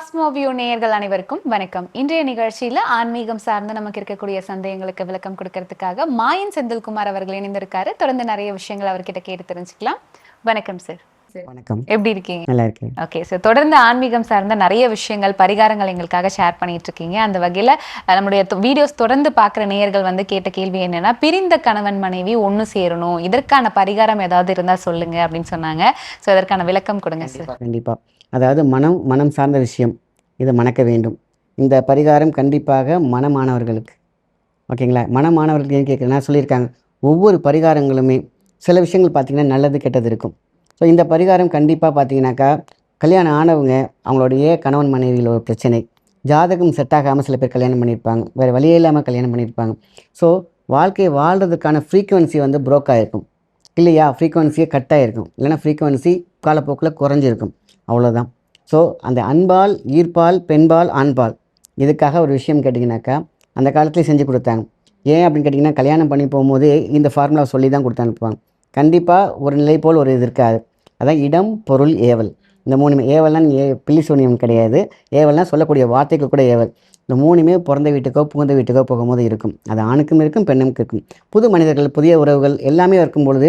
Cosmoview நேயர்கள் அனைவருக்கும் வணக்கம். இன்றைய நிகழ்ச்சியில ஆன்மீகம் சார்ந்து நமக்கு இருக்கக்கூடிய சந்தேகங்களுக்கு விளக்கம் கொடுக்கறதுக்காக மாயன் செந்தில்குமார் அவர்கள் இணைந்திருக்காரு. தொடர்ந்து நிறைய விஷயங்கள் அவர்கிட்ட கேட்டு தெரிஞ்சுக்கலாம். வணக்கம் சார். வணக்கம். எப்படி இருக்கீங்க? நல்லா இருக்கேன். ஓகே சார் தொடர்ந்து ஆன்மீகம் சார்ந்த நிறைய விஷயங்கள் பரிகாரங்கள் எங்களுக்காக ஷேர் பண்ணிட்டு இருக்கீங்க. அந்த வகையில் நம்முடைய வீடியோஸ் தொடர்ந்து பார்க்குற நேயர்கள் வந்து கேட்ட கேள்வி என்னன்னா பிரிந்த கணவன் மனைவி ஒன்று சேரணும். இதற்கான பரிகாரம் ஏதாவது இருந்தால் சொல்லுங்க அப்படின்னு சொன்னாங்க. ஸோ இதற்கான விளக்கம் கொடுங்க சார் கண்டிப்பாக அதாவது மனம் மனம் சார்ந்த விஷயம். இதை மணக்க வேண்டும். இந்த பரிகாரம் கண்டிப்பாக மனமானவர்களுக்கு. ஓகேங்களா? மனமானவர்களுக்கு ஏன் கேட்குறேன்னா சொல்லியிருக்காங்க. ஒவ்வொரு பரிகாரங்களுமே சில விஷயங்கள் பார்த்திங்கன்னா நல்லது கெட்டது இருக்கும். ஸோ இந்த பரிகாரம் கண்டிப்பாக பார்த்தீங்கன்னாக்கா கல்யாணம் ஆனவங்க அவங்களுடைய கணவன் மனைவியில் ஒரு பிரச்சனை. ஜாதகம் செட் ஆகாமல் சில பேர் கல்யாணம் பண்ணியிருப்பாங்க. வேறு வழியே இல்லாமல் கல்யாணம் பண்ணியிருப்பாங்க. ஸோ வாழ்க்கையை வாழ்கிறதுக்கான ஃப்ரீக்குவன்சி வந்து ப்ரோக் ஆகிருக்கும் இல்லையா? ஃப்ரீக்குவன்சியே கட் ஆகிருக்கும் இல்லைன்னா ஃப்ரீக்குவன்சி காலப்போக்கில் குறைஞ்சிருக்கும். அவ்வளோதான் ஸோ அந்த அன்பால் ஈர்ப்பால் பெண்பால் ஆண்பால் இதுக்காக ஒரு விஷயம் கேட்டிங்கனாக்கா அந்த காலத்துலேயே செஞ்சு கொடுத்தாங்க. ஏன் அப்படின்னு கேட்டிங்கன்னா கல்யாணம் பண்ணி போகும்போது இந்த ஃபார்முலா சொல்லி தான் கொடுத்து அனுப்புவாங்க. கண்டிப்பாக ஒரு நிலை போல் ஒரு இது இருக்காது. அதான் இடம் பொருள் ஏவல். இந்த மூணு ஏவல்னா ஏ பில்லி சூனியம் கிடையாது. ஏவல்னால் சொல்லக்கூடிய வார்த்தைக்கு கூட ஏவல். இந்த மூணுமே பிறந்த வீட்டுக்கோ புகுந்த வீட்டுக்கோ போகும்போது இருக்கும். அது ஆணுக்கும் இருக்கும் பெண்ணுக்கும் இருக்கும். புது மனிதர்கள் புதிய உறவுகள் எல்லாமே இருக்கும் பொழுது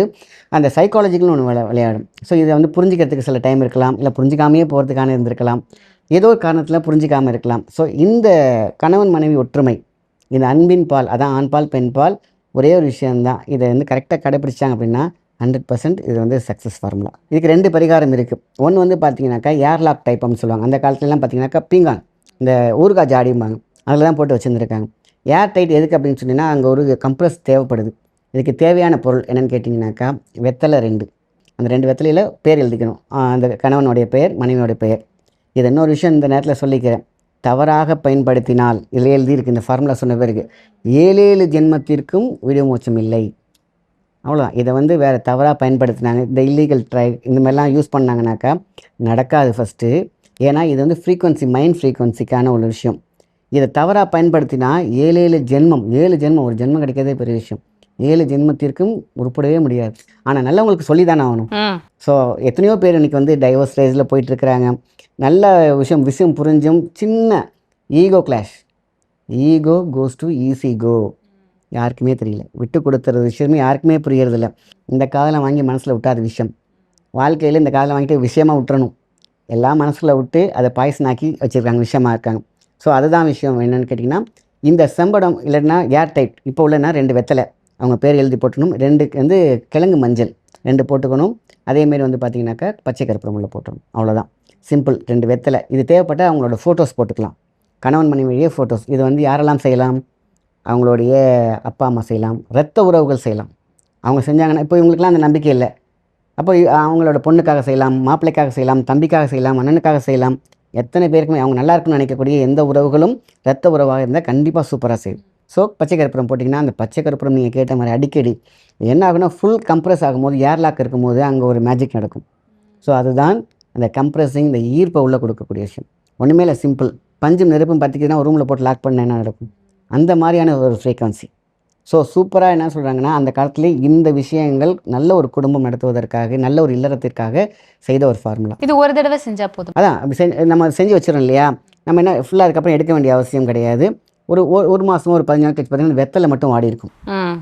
அந்த சைக்காலஜிக்கல்னு ஒன்று விளை விளையாடும். ஸோ இதை வந்து புரிஞ்சிக்கிறதுக்கு சில டைம் இருக்கலாம் இல்லை புரிஞ்சிக்காமையே போகிறதுக்கான இருந்திருக்கலாம். ஏதோ ஒரு காரணத்தில் புரிஞ்சிக்காமல் இருக்கலாம். ஸோ இந்த கணவன் மனைவி ஒற்றுமை இந்த அன்பின் பால் அதான் ஆண்பால் பெண்பால் ஒரே ஒரு விஷயம்தான். இதை வந்து கரெக்டாக கடைப்பிடிச்சாங்க அப்படின்னா ஹண்ட்ரட் பர்சன்ட் இது வந்து சக்ஸஸ் ஃபார்முலா இதுக்கு ரெண்டு பரிகாரம் இருக்குது ஒன்று வந்து பார்த்தீங்கன்னாக்கா ஏர்லாக் டைப் அப்படின்னு சொல்லுவாங்க. அந்த காலத்துலலாம் பார்த்தீங்கன்னாக்கா பீங்கான். இந்த ஊறுகாய் ஜாடிம்பாங்க அதில் தான் போட்டு வச்சுருந்துருக்காங்க. ஏர் டைட் எதுக்கு அப்படின்னு சொன்னீங்கன்னா அங்கே ஒரு கம்ப்ரஸ் தேவைப்படுது. இதுக்கு தேவையான பொருள் என்னென்னு கேட்டிங்கனாக்கா வெத்தலை ரெண்டு. அந்த ரெண்டு வெத்தலையில் பேர் எழுதிக்கணும். அந்த கணவனுடைய பெயர் மனைவியோடைய பெயர். இது இன்னொரு விஷயம் இந்த நேரத்தில் சொல்லிக்கிறேன். தவறாக பயன்படுத்தினால் இதில் எழுதியிருக்கு இந்த ஃபார்முலா சொன்ன பிறகு ஏழு ஜென்மத்திற்கும் விடுமோச்சம் இல்லை. அவ்வளோதான் இதை வந்து வேறு தவறாக பயன்படுத்தினாங்க. இந்த இல்லீகல் ட்ரை இந்த மாதிரிலாம் யூஸ் பண்ணாங்கனாக்கா நடக்காது ஃபஸ்ட்டு ஏன்னா இது வந்து ஃப்ரீக்வன்சி மைண்ட் ஃப்ரீக்வன்சிக்கான ஒரு விஷயம். இதை தவறாக பயன்படுத்தினா ஏழு ஏழு ஜென்மம் ஏழு ஜென்மம் ஒரு ஜென்மம் கிடைக்கிறதே பெரிய விஷயம். ஏழு ஜென்மத்திற்கும் உருப்படவே முடியாது. ஆனால் நல்லவங்களுக்கு சொல்லி தானே ஆகணும் ஸோ எத்தனையோ பேர் இன்றைக்கி வந்து டைவர்ஸ் ஸ்டேஜில் போயிட்டுருக்குறாங்க நல்ல விஷயம் விஷயம் புரிஞ்சும் சின்ன ego clash ego goes to easy go யாருக்குமே தெரியல. விட்டு கொடுத்துறது விஷயமே யாருக்குமே புரியறதில்ல. இந்த காதலை வாங்கி மனசில் விட்டாத விஷயம். வாழ்க்கையில் இந்த காதலை வாங்கிட்டு விஷயமா விட்டுறணும். எல்லாம் மனசுல விட்டு அதை பாய்சனாக்கி வச்சுருக்காங்க விஷயமா இருக்காங்க. ஸோ அதுதான் விஷயம் என்னென்னு கேட்டிங்கன்னா இந்த செம்படம் இல்லைன்னா ஏர் டைட் இப்போ உள்ளனா ரெண்டு வெத்தலை. அவங்க பேர் எழுதி போட்டணும் ரெண்டு வந்து கிழங்கு மஞ்சள் ரெண்டு போட்டுக்கணும். அதேமாரி வந்து பார்த்தீங்கன்னாக்கா பச்சை கருப்புரம் உள்ள போட்டணும் அவ்வளோதான் சிம்பிள் ரெண்டு வெத்தலை. இது தேவைப்பட்ட அவங்களோட ஃபோட்டோஸ் போட்டுக்கலாம். கணவன் மனைவியே ஃபோட்டோஸ் இது வந்து யாரெல்லாம் செய்யலாம்? அவங்களுடைய அப்பா அம்மா செய்யலாம். ரத்த உறவுகள் செய்யலாம். அவங்க செஞ்சாங்கன்னா இப்போ இவங்களுக்குலாம் அந்த நம்பிக்கை இல்லை. அப்போ அவங்களோட பொண்ணுக்காக செய்யலாம் மாப்பிள்ளைக்காக செய்யலாம் தம்பிக்காக செய்யலாம் அண்ணனுக்காக செய்யலாம். எத்தனை பேருக்குமே அவங்க நல்லா இருக்குன்னு நினைக்கக்கூடிய எந்த உறவுகளும் ரத்த உறவாக இருந்தால் கண்டிப்பாக சூப்பராக செய்யும். ஸோ பச்சை கருப்புரம் போட்டிங்கன்னா அந்த பச்சை கருப்புரம் நீங்கள் கேட்ட மாதிரி அடிக்கடி என்ன ஆகுனா ஃபுல் கம்ப்ரஸ் ஆகும்போது ஏர் லாக் இருக்கும்போது அங்கே ஒரு மேஜிக் நடக்கும். ஸோ அதுதான் அந்த கம்ப்ரஸிங் இந்த ஈர்ப்பை உள்ளே கொடுக்கக்கூடிய விஷயம். ஒன்றுமே இல்லை சிம்பிள் பஞ்சும் நெருப்பும் பார்த்துக்கிட்டீங்கன்னா ரூமில் போட்டு லாக் பண்ண என்ன நடக்கும்? அந்த மாதிரியான ஒரு ஃப்ரீக்வன்சி ஸோ சூப்பராக என்ன சொல்கிறாங்கன்னா அந்த காலத்துல இந்த விஷயங்கள் நல்ல ஒரு குடும்பம் நடத்துவதற்காக நல்ல ஒரு இல்லறத்திற்காக செய்த ஒரு ஃபார்முலா இது ஒரு தடவை செஞ்சா போதும். அதான் நம்ம செஞ்சு வச்சிடறோம் இல்லையா? நம்ம என்ன ஃபுல்லாக அதுக்கப்புறம் எடுக்க வேண்டிய அவசியம் கிடையாது. ஒரு ஒரு- மாதம் ஒரு பதினஞ்சு நாள் கழிச்சு பார்த்தீங்கன்னா வெத்தலை மட்டும் வாடி இருக்கும்.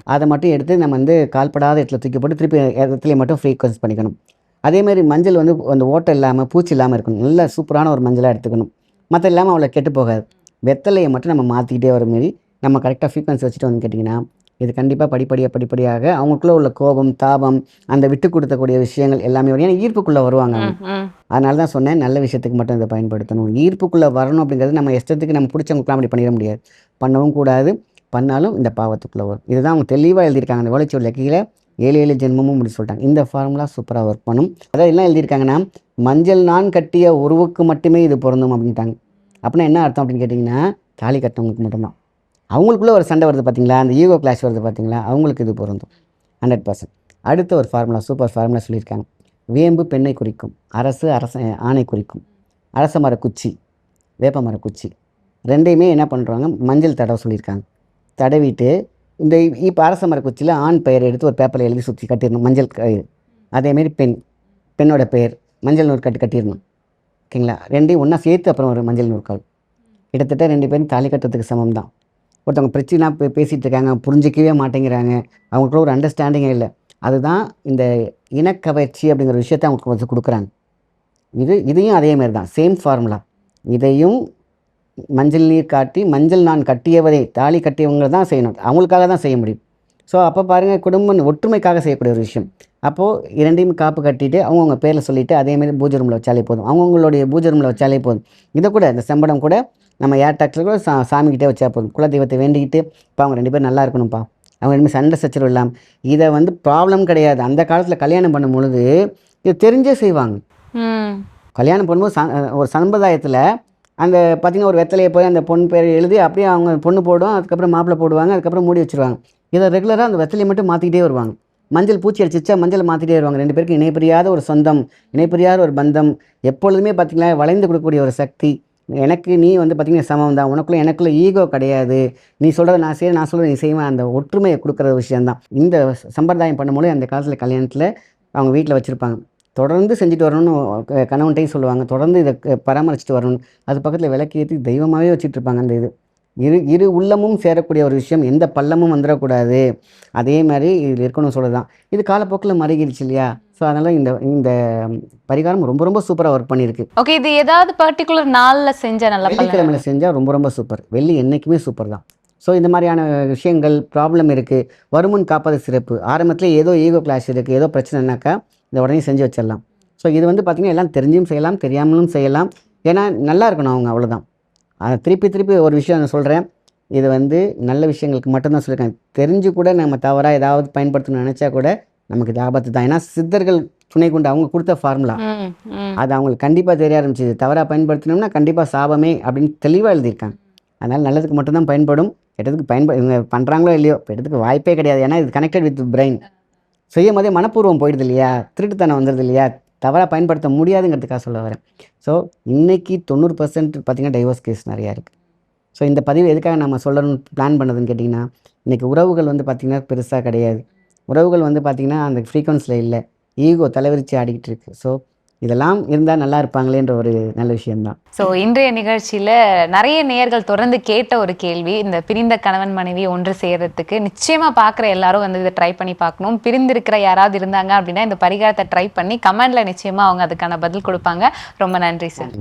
அதை மட்டும் எடுத்து நம்ம வந்து கால்படாத இடத்துல தூக்கி போட்டு திருப்பி இடத்துல மட்டும் ஃப்ரீக்வன்ஸ் பண்ணிக்கணும். அதே மாதிரி மஞ்சள் வந்து அந்த ஓட்டை இல்லாமல் பூச்சி இல்லாமல் இருக்கணும். நல்ல சூப்பரான ஒரு மஞ்சளாக எடுத்துக்கணும். மற்ற இல்லாமல் அவ்வளோ கெட்டு போகாது. வெத்தலையை மட்டும் நம்ம மாற்றிக்கிட்டே வர மாரி நம்ம கரெக்டாக ஃப்ரீக்வன்சி வச்சுட்டு வந்து கேட்டிங்கன்னா இது கண்டிப்பாக படிப்படியாக படிப்படியாக அவங்களுக்குள்ள உள்ள கோபம் தாபம் அந்த விட்டு கொடுத்தக்கூடிய விஷயங்கள் எல்லாமே வரும். ஏன்னா ஈர்ப்புக்குள்ளே வருவாங்க அதனால தான் சொன்னேன் நல்ல விஷயத்துக்கு மட்டும் இதை பயன்படுத்தணும். ஈர்ப்புக்குள்ளே வரணும் அப்படிங்கிறது நம்ம இஷ்டத்துக்கு நம்ம பிடிச்சவங்களுக்குலாம் அப்படி பண்ணிட முடியாது. பண்ணவும் கூடாது. பண்ணாலும் இந்த பாவத்துக்குள்ளே வரும். இதுதான் அவங்க தெளிவாக எழுதியிருக்காங்க. அந்த ஓலைச்சுவடியில் கீழே ஏழு ஏழு ஜென்மமும் அப்படி சொல்லிட்டாங்க. இந்த ஃபார்முலா சூப்பராக ஒர்க் பண்ணும். அதாவது என்ன எழுதியிருக்காங்கன்னா மஞ்சள் நான் கட்டிய உருவுக்கு மட்டுமே இது பொருந்தும் அப்படின்ட்டாங்க. அப்படின்னா என்ன அர்த்தம் அப்படின்னு கேட்டிங்கன்னா தாலி கட்டினவங்களுக்கு மட்டும்தான். அவங்களுக்குள்ளே ஒரு சண்டை வருது பார்த்தீங்களா அந்த ஈகோ கிளாஷ் வருது பார்த்தீங்களா அவங்களுக்கு இது பொருந்தும். ஹண்ட்ரட் பர்சன்ட் அடுத்த ஒரு ஃபார்முலா சூப்பர் ஃபார்முலா சொல்லியிருக்காங்க. வேம்பு பெண்ணை குறிக்கும். அரசு அரச ஆணை குறிக்கும். அரச மர குச்சி வேப்ப மர குச்சி. ரெண்டையுமே என்ன பண்ணுறாங்க மஞ்சள் தடவை சொல்லியிருக்காங்க. தடவிட்டு இந்த இப்போ அரச மர குச்சியில் ஆண் பெயர் எடுத்து ஒரு பேப்பரில் எழுதி சுற்றி கட்டிடணும். மஞ்சள் கயிறு அதேமாரி பெண். பெண்ணோட பெயர். மஞ்சள் நூறு கட்டு கட்டிடணும். ஓகேங்களா? ரெண்டையும் ஒன்றா சேர்த்து அப்புறம் ஒரு மஞ்சள் நூற்கால் கிட்டத்தட்ட ரெண்டு பேரும் தாலி கட்டுறதுக்கு சமம் தான் ஒருத்தவங்க பிரச்சனை பே பேசிகிட்டு இருக்காங்க புரிஞ்சிக்கவே மாட்டேங்கிறாங்க. அவங்களுக்குள்ள ஒரு அண்டர்ஸ்டாண்டிங்கே இல்லை. அதுதான் இந்த இனக்கவர்ச்சி அப்படிங்கிற விஷயத்தை அவங்களுக்கு வந்து கொடுக்குறாங்க. இது இதையும் அதேமாரி தான். சேம் ஃபார்முலா இதையும் மஞ்சள் நீர் காட்டி மஞ்சள் நான் கட்டியவரை தாலி கட்டியவங்க தான் செய்யணும். அவங்களுக்காக தான் செய்ய முடியும். ஸோ அப்போ பாருங்கள் குடும்பம் ஒற்றுமைக்காக செய்யக்கூடிய ஒரு விஷயம். அப்போது இரண்டையும் காப்பு கட்டிட்டு அவங்கவுங்க பேரில் சொல்லிவிட்டு அதேமாதிரி பூஜை ரூமில் வச்சாலே போதும். அவங்கவுங்களுடைய பூஜை ரூமில் வச்சாலே போதும். இதை கூட இந்த செம்படம் கூட நம்ம ஏர் டாக்டர் கூட சா சாமிக்கிட்டே வச்சா போதும். குலதெய்வத்தை வேண்டிக்கிட்டு இப்போ அவங்க ரெண்டு பேரும் நல்லா இருக்கணும்ப்பா அவங்க ரெண்டு சண்டை சச்சரவு இல்லாமல் இதை வந்து ப்ராப்ளம் கிடையாது. அந்த காலத்தில் கல்யாணம் பண்ணும் பொழுது இது தெரிஞ்சே செய்வாங்க. கல்யாணம் பண்ணும்போது ச ஒரு சம்பிரதாயத்தில் அந்த பார்த்திங்கன்னா ஒரு வெத்தலையை போய் அந்த பொண்ணு பேர் எழுதி அப்படியே அவங்க பொண்ணு போடும் அதுக்கப்புறம் மாப்பிள்ளை போடுவாங்க அதுக்கப்புறம் மூடி வச்சிருவாங்க. இதை ரெகுலராக அந்த வெத்தலையை மட்டும் மாற்றிக்கிட்டே வருவாங்க. மஞ்சள் பூச்சி அடிச்சிச்சா மஞ்சள் மாற்றிட்டே வருவாங்க. ரெண்டு பேருக்கு இணைப்பிரியாத ஒரு சொந்தம் இணைப்பிரியாத ஒரு பந்தம் எப்பொழுதுமே பார்த்திங்கன்னா வளைந்து கொடுக்கக்கூடிய ஒரு சக்தி. எனக்கு நீ வந்து பார்த்திங்கன்னா சமம் தான். உனக்குள்ள எனக்குள்ள ஈகோ கிடையாது. நீ சொல்கிறத நான் செய்ய நான் சொல்கிறத நீ செய்வேன். அந்த ஒற்றுமையை கொடுக்குற விஷயந்தான் இந்த சம்பிரதாயம் பண்ணும்போது அந்த காலத்தில் கல்யாணத்தில் அவங்க வீட்டில் வச்சுருப்பாங்க. தொடர்ந்து செஞ்சுட்டு வரணும்னு க- கணவன்கிட்டையும் சொல்லுவாங்க. தொடர்ந்து இதை பராமரிச்சுட்டு வரணும் அது பக்கத்தில் விளக்கு ஏற்றி தெய்வமாகவே வச்சுட்ருப்பாங்க அந்த இது. இரு இரு உள்ளமும் சேரக்கூடிய ஒரு விஷயம். எந்த பள்ளமும் வந்துடக்கூடாது. அதே மாதிரி இதில் இருக்கணும் சொல்லதான் இது காலப்போக்கில் மறைகிடுச்சு இல்லையா? ஸோ அதனால் இந்த இந்த பரிகாரம் ரொம்ப ரொம்ப சூப்பராக ஒர்க் பண்ணியிருக்கு. ஓகே இது ஏதாவது பர்டிகுலர் நாள்ல செஞ்ச நல்ல வெள்ளிக்கிழமையில் செஞ்சால் ரொம்ப ரொம்ப சூப்பர் வெள்ளி என்றைக்குமே சூப்பர் தான். ஸோ இந்த மாதிரியான விஷயங்கள் ப்ராப்ளம் இருக்குது வருமுன் காப்பது சிறப்பு. ஆரம்பத்தில் ஏதோ ஈகோ கிளாஸ் இருக்குது ஏதோ பிரச்சனைனாக்கா இதை உடனே செஞ்சு வச்சிடலாம். ஸோ இது வந்து பார்த்திங்கன்னா எல்லாம் தெரிஞ்சும் செய்யலாம் தெரியாமலும் செய்யலாம். ஏன்னா நல்லா இருக்கணும் அவங்க அவ்வளோதான் அதை திருப்பி திருப்பி ஒரு விஷயம் நான் சொல்கிறேன் இது வந்து நல்ல விஷயங்களுக்கு மட்டும்தான் சொல்லியிருக்கேன் தெரிஞ்சு கூட நம்ம தவறாக ஏதாவது பயன்படுத்தணும்னு நினச்சா கூட நமக்கு இது ஆபத்து தான். ஏன்னா சித்தர்கள் துணை கொண்டு அவங்க கொடுத்த ஃபார்முலா. அது அவங்களுக்கு கண்டிப்பாக தெரிய ஆரம்பிச்சிது. தவறாக பயன்படுத்தினோம்னா கண்டிப்பாக சாபமே அப்படின்னு தெளிவாக எழுதியிருக்காங்க. அதனால் நல்லதுக்கு மட்டும்தான் பயன்படும். கெட்டதுக்கு பயன்ப இவங்க பண்ணுறாங்களோ இல்லையோ கெட்டதுக்கு வாய்ப்பே கிடையாது. ஏன்னா இது கனெக்டட் வித் பிரெயின் செய்யும் போதே மனப்பூர்வம் போயிடுது இல்லையா? திருட்டுத்தனம் வந்துடுது இல்லையா? தவறாக பயன்படுத்த முடியாதுங்கிறதுக்காக சொல்ல வரேன். ஸோ இன்னைக்கு தொண்ணூறு பர்சன்ட் பார்த்திங்கன்னா டைவர்ஸ் கேஸ் நிறையா இருக்குது ஸோ இந்த பதிவு எதுக்காக நம்ம சொல்லணும்னு பிளான் பண்ணதுன்னு கேட்டிங்கன்னா இன்றைக்கி உறவுகள் வந்து பார்த்திங்கன்னா பெருசாக கிடையாது. உறவுகள் வந்து பார்த்திங்கன்னா அந்த ஃப்ரீக்வன்ஸில் இல்லை. ஈகோ தலைவிரிச்சு ஆடிக்கிட்டு இருக்கு. ஸோ இதெல்லாம் இருந்தால் நல்லா இருப்பாங்களேன்ற ஒரு நல்ல விஷயம்தான். ஸோ இன்றைய நிகழ்ச்சியில நிறைய நேயர்கள் தொடர்ந்து கேட்ட ஒரு கேள்வி இந்த பிரிந்த கணவன் மனைவி ஒன்று சேர்றதுக்கு நிச்சயமா பார்க்குற எல்லாரும் வந்து இதை ட்ரை பண்ணி பார்க்கணும் பிரிந்திருக்கிற யாராவது இருந்தாங்க அப்படின்னா இந்த பரிகாரத்தை ட்ரை பண்ணி கமெண்ட்ல நிச்சயமா அவங்க அதுக்கான பதில் கொடுப்பாங்க. ரொம்ப நன்றி சார்